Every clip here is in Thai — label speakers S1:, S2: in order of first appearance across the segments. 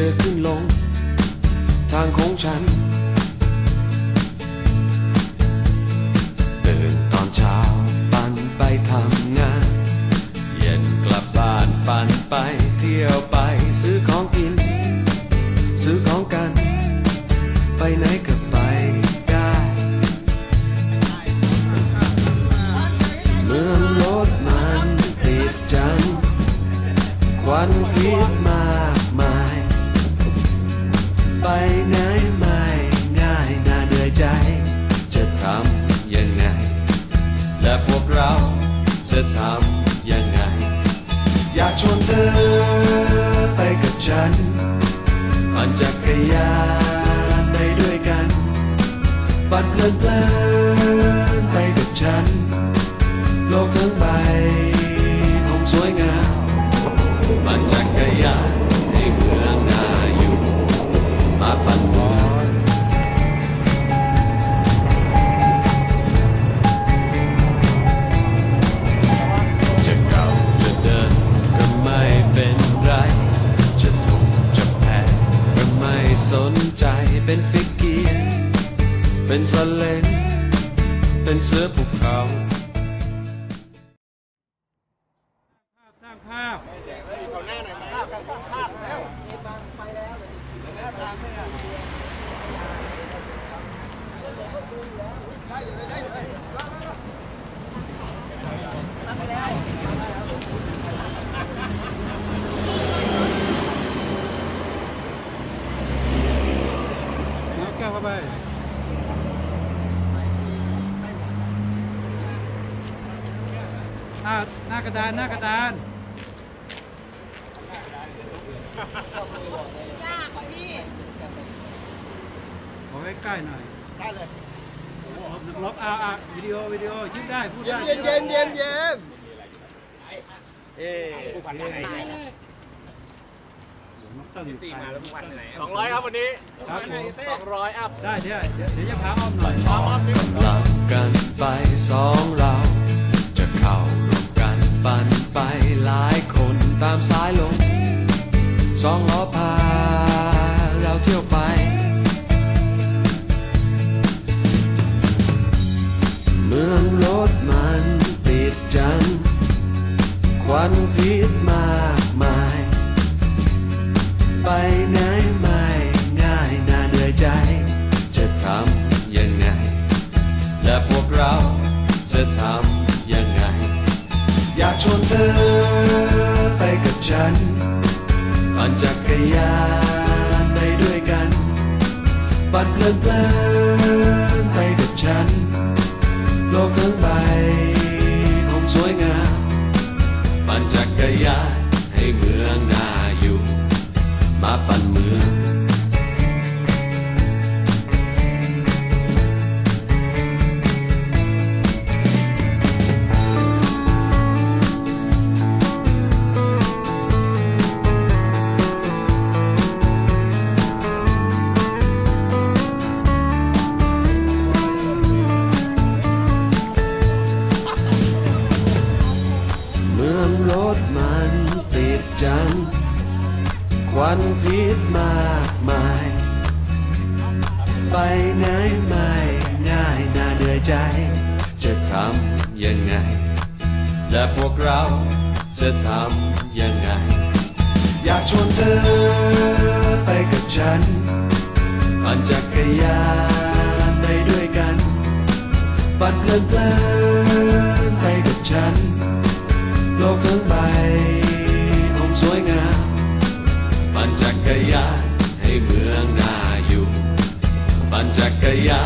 S1: จอขึ้นลง ทางของฉันตื่นตอนเช้าปั่นไปทำงาน เย็นกลับบ้านปั่นไปเที่ยวไปซื้อของกิน ซื้อของกัน ไปไหนก็ไปได้เมืองรถมันติดจังควันพิษมา ชวนเธอไปกับฉันปั่นจักรยานไปด้วยกัน ปั่นเพลินเพลิน อ่า
S2: หน้ากระดานหน้ากระดานขอใกล้ๆหน่อยได้เลยลบอ่าอ่าวิดีโอวิดีโอยิ้มได้พูดได้
S3: เย็นเย็นเย็นเย็นเอ๊
S2: น้องเติ้งอยู่ไกล
S3: สองร้อยครับวันนี้
S2: ครับผม
S3: สองร้อยอัพ
S2: ได้เดี๋ยวเดี๋ยวเดี๋ยวจะพาอ้อมหน่อย
S1: ออกกำลั ทำยังไง และพวกเราจะทำยังไง อยากชวนเธอไปกับฉันปั่นจักรยานไปด้วยกัน ปั่นเพลินเพลินๆไปกับฉัน โลกทั้งใบคงสวยงามปั่นจักรยานให้เมืองน่าอยู่ มาปั่นเมือง เราจะทำยังไง อยากชวนเธอไปกับฉันปั่นจักรยานไปด้วยกันปั่นเพลินเพลินไปกับฉัน โลกทั้งใบคงสวยงามปั่นจักรยานให้เมืองน่าอยู่ปั่นจักรยาน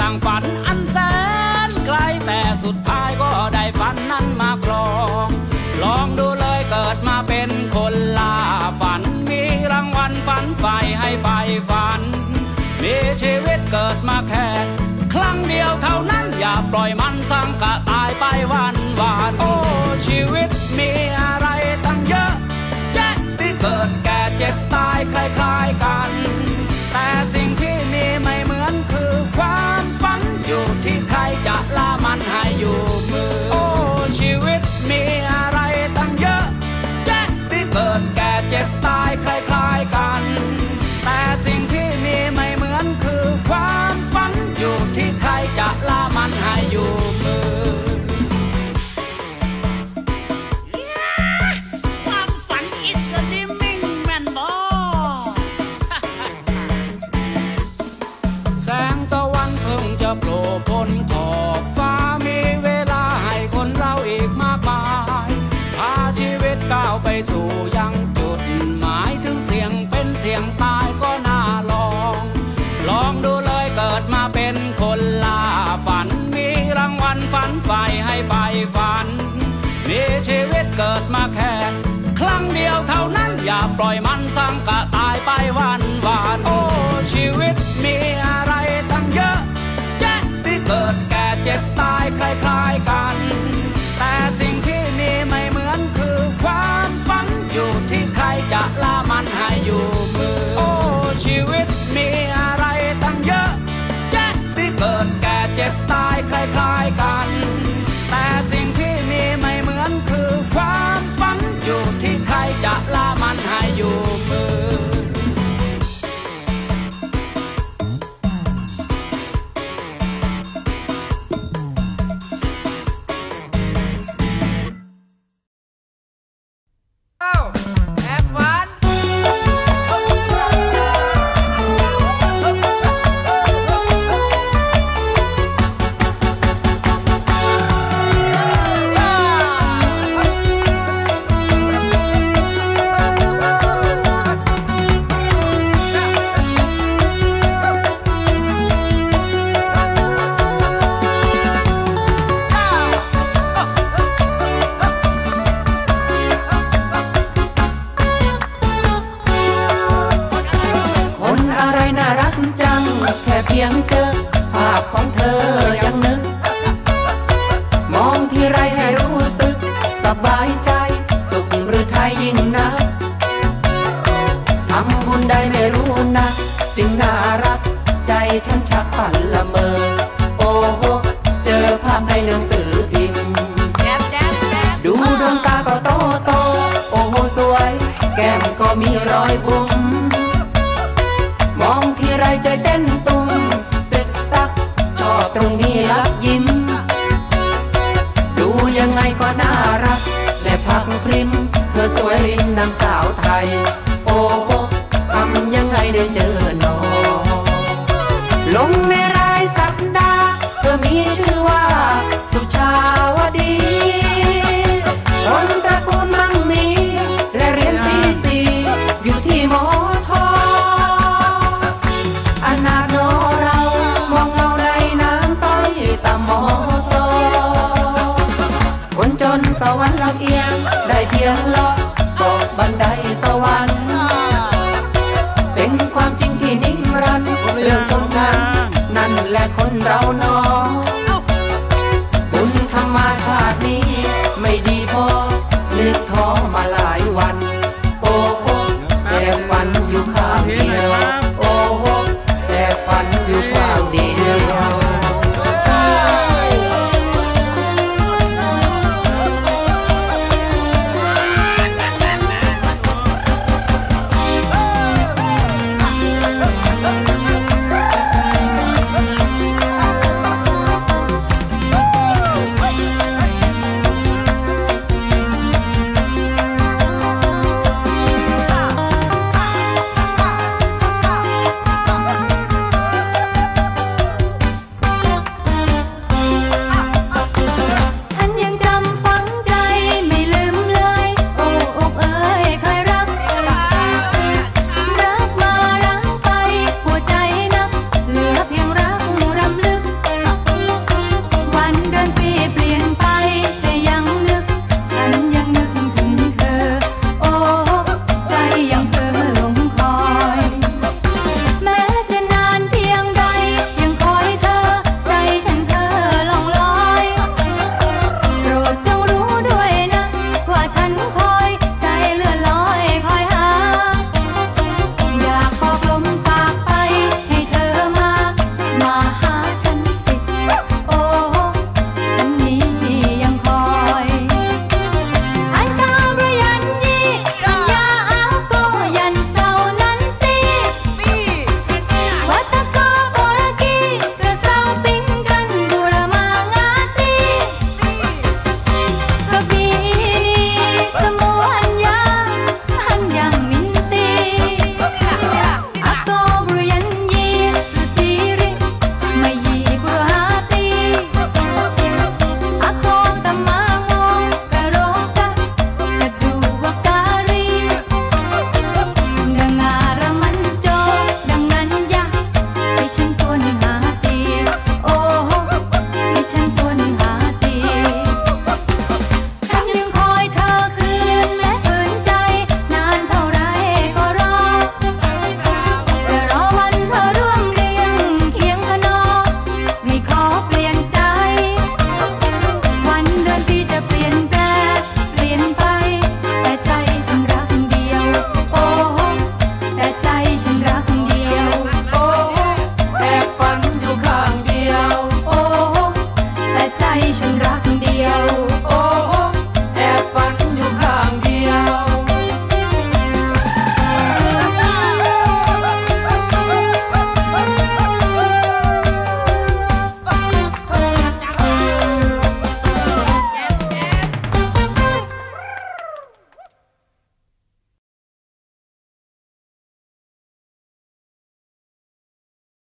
S4: ต่างฝันอันแสนไกลแต่สุดท้ายก็ได้ฝันนั้นมาครอง ลองดูเลยเกิดมาเป็นคนล่าฝัน มีรางวัลฝันไฟให้ไฟฝัน มีชีวิตเกิดมาแค่ครั้งเดียวเท่านั้นอย่าปล่อยมันสังกะตายไปวันวานโอ้ชีวิตมีอะไรตั้งเยอะแยะที่เกิดแก่เจ็บตายคล้ายๆกัน เกิดแก่เจ็บตายคล้ายๆกัน แต่สิ่งที่มีไม่เหมือนคือความฝันอยู่ที่ใครจะละมันให้อยู่มือโผล่พ้นขอบฟ้ามีเวลาให้คนเราอีกมากมาย พาชีวิตก้าไปสู่ แค่ ครั้งเดียวเท่านั้นอย่าปล่อยมันสังกะตายไปวัน ฉันชักฝันละเมอ โอ้โห
S5: เจอภาพในหนังสือพิมพ์ ดูดวงตาก็โตโต โอ้โห สวย
S6: แก้
S5: มก็มีรอยบุ๋มมองที่ไรใจเต้นตุ้มตึกตัก ชอบตรงนี้รักยิ้ม ดูยังไงก็น่ารัก และพักพริม เธอสวยรินนางสาวไทย โอ้โหทำยังไงได้เจอหนอ และคนเราเนอ